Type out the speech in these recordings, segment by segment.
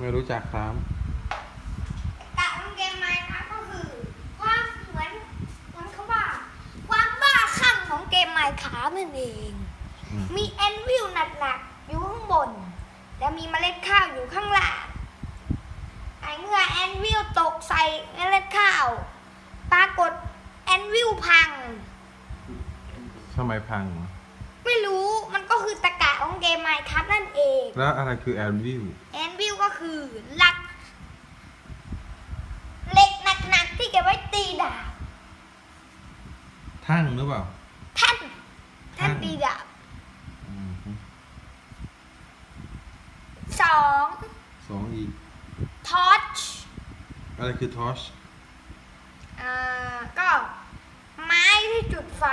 ไม่รู้จักครับกะของเกมไมค์ครับก็คือความเหมือนเหมือนเขาว่าความบ้าคลั่งของเกมไมค์ครับนั่นเอง อืมมีแอนวิลหนักๆอยู่ข้างบน แล้วมีเมล็ดข้าวอยู่ข้างล่างไอ้เมื่อแอนวิลตกใส่เมล็ดข้าว ปรากฏแอนวิลพัง ทำไมพังไม่รู้มันก็คือตะกะของเกมไมค์ครับนั่นเอง แล้วอะไรคือแอนวิลแอนวิลก็ คือหลักเหล็กหนักๆที่เก็บไว้ตีดาบทั่งหรือเปล่าแท่านแท่านแท่นตีดาบอืมฮึสองสองอีก ทอร์ชอะไรคือทอชอ่าก็ไม้ที่จุดไฟ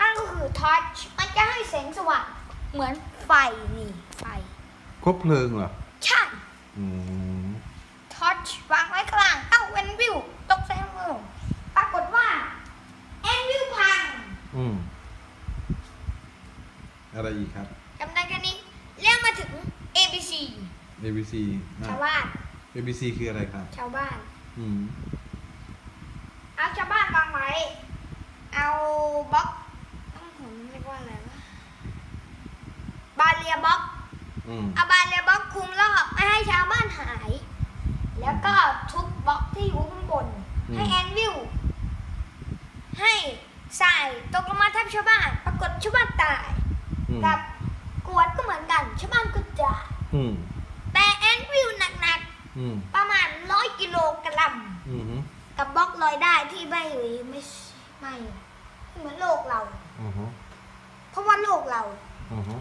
นั่นก็คือทอร์ชมันจะให้แสงสว่างเหมือนไฟนี่ไฟ คบเพลิงเหรอใช่ อืมทอร์ชวางไว้กลางเอ้าแอนวิลตกใส่มือปรากฏว่าแอนวิลพังอืมอะไรอีกครับ จำได้แค่นี้แล้วมาถึง ABC ABC อะ ชาวบ้าน ABC คืออะไรครับ ชาวบ้าน อืม เอาชาวบ้านวางไว้ เอาบล็อกต้องผมเรียกว่าอะไรวะ บาเรียบล็อกอืม เอาบาเรียบล็อกคุมรอบไม่ให้ชาวบ้านหาย แล้วก็ทุบบล็อกที่อยู่ข้างบนให้แอนวิลให้ใส่ตกลงมาทับชาวบ้าน ปรากฏชาวบ้านตาย อืมกับกวดก็เหมือนกันชาวบ้านก็จ่ายอืมแต่แอนวิลหนักอืมๆ ประมาณร้อยกิโลกรัม อืมฮึกับบล็อกลอยได้ที่ไม่ไม่ไม่เหมือนโลกเรา อืมฮึเพราะว่าโลกเรา อืมฮึ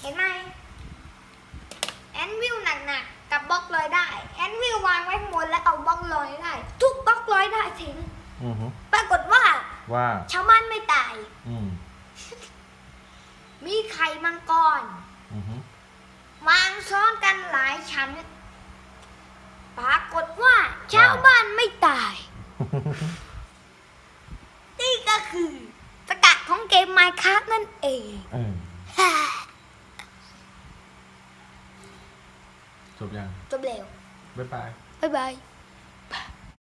เห็นไหมแอนวิล หนักๆกับบล็อกลอยได้แอนวิลวางไว้ข้างบนแล้วเอาบล็อกลอยได้ ทุกบล็อกลอยได้ทิ้งอืมฮึปรากฏว่าว่า ชาวบ้านไม่ตาย อืมมีไข่มังกรอืมฮึวางซ้อนกันหลายชั้น ปรากฏว่าชาวบ้านไม่ตาย นี่ก็คือสกัดของเกมไมค์ครับนั่นเอง เออ ฮ่า จบยังจบเร็วบ๊ายบาย บ๊ายบาย